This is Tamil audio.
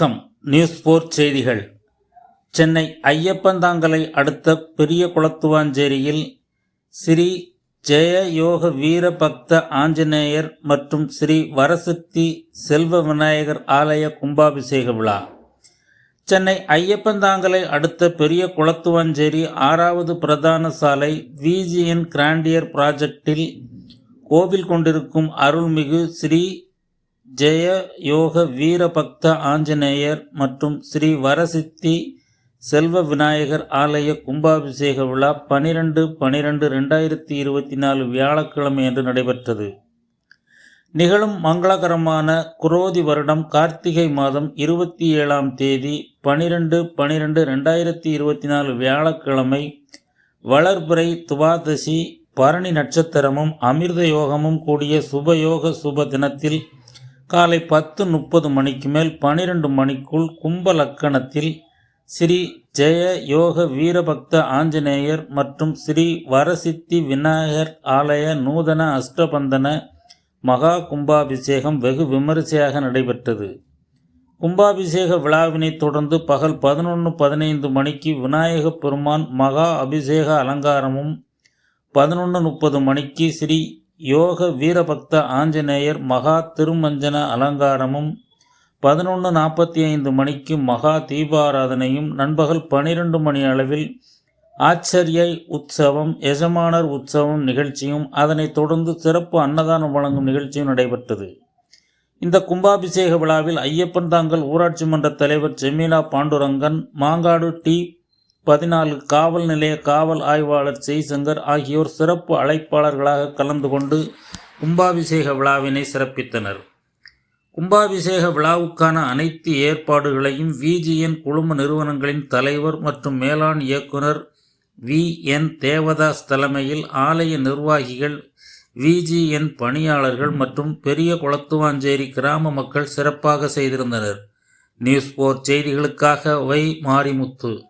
வணக்கம். நியூஸ் போர் செய்திகள். சென்னை ஐயப்பந்தாங்கலை அடுத்த பெரிய குளத்துவாஞ்சேரியில் ஸ்ரீ ஜெய யோக ஆஞ்சநேயர் மற்றும் ஸ்ரீ வரசக்தி செல்வ விநாயகர் ஆலய கும்பாபிஷேக விழா. சென்னை ஐயப்பந்தாங்கலை அடுத்த பெரிய குளத்துவாஞ்சேரி ஆறாவது பிரதான சாலை விஜிஎன் கிராண்டியர் ப்ராஜெக்டில் கோவில் கொண்டிருக்கும் அருள்மிகு ஸ்ரீ ஜெய யோக வீரபக்த ஆஞ்சநேயர் மற்றும் ஸ்ரீ வரசித்தி செல்வ விநாயகர் ஆலய கும்பாபிஷேக விழா பனிரெண்டு பனிரெண்டு ரெண்டாயிரத்தி இருபத்தி நாலு வியாழக்கிழமை என்று நடைபெற்றது. நிகழும் மங்களகரமான குரோதி வருடம் கார்த்திகை மாதம் இருபத்தி ஏழாம் தேதி பனிரெண்டு பனிரெண்டு ரெண்டாயிரத்தி இருபத்தி நாலு வியாழக்கிழமை வளர்பிறை துவாதசி பரணி நட்சத்திரமும் அமிர்த யோகமும் கூடிய சுபயோக சுப தினத்தில் காலை பத்து முப்பது மணிக்கு மேல் பனிரெண்டு மணிக்குள் கும்ப லக்கணத்தில் ஸ்ரீ ஜெய யோக வீரபக்த ஆஞ்சநேயர் மற்றும் ஸ்ரீ வரசித்தி விநாயகர் ஆலய நூதன அஷ்டபந்தன மகா கும்பாபிஷேகம் வெகு விமரிசையாக நடைபெற்றது. கும்பாபிஷேக விழாவினைத் தொடர்ந்து பகல் பதினொன்று பதினைந்து மணிக்கு விநாயகப் பெருமான் மகா அபிஷேக அலங்காரமும் பதினொன்று முப்பது மணிக்கு ஸ்ரீ யோக வீரபக்த ஆஞ்சநேயர் மகா திருமஞ்சன அலங்காரமும் பதினொன்று நாற்பத்தி ஐந்து மணிக்கு மகா தீபாராதனையும் நண்பகல் பனிரெண்டு மணி அளவில் ஆச்சரிய உற்சவம் எஜமானர் உற்சவம் நிகழ்ச்சியும் அதனைத் தொடர்ந்து சிறப்பு அன்னதானம் வழங்கும் நிகழ்ச்சியும் நடைபெற்றது. இந்த கும்பாபிஷேக விழாவில் ஐயப்பன் தாங்கல் ஊராட்சி மன்ற தலைவர் ஜெமீலா பாண்டுரங்கன் மாங்காடு டி. பதினாலு காவல் நிலைய காவல் ஆய்வாளர் ஜெய்சங்கர் ஆகியோர் சிறப்பு அழைப்பாளர்களாக கலந்து கொண்டு கும்பாபிஷேக விழாவினை சிறப்பித்தனர். கும்பாபிஷேக விழாவுக்கான அனைத்து ஏற்பாடுகளையும் விஜிஎன் குழும நிறுவனங்களின் தலைவர் மற்றும் மேலாண் இயக்குனர் வி என் தேவதாஸ் தலைமையில் ஆலய நிர்வாகிகள் விஜிஎன் பணியாளர்கள் மற்றும் பெரிய குளத்துவாஞ்சேரி கிராம மக்கள் சிறப்பாக செய்திருந்தனர். நியூஸ் போர் செய்திகளுக்காக வை மாரிமுத்து.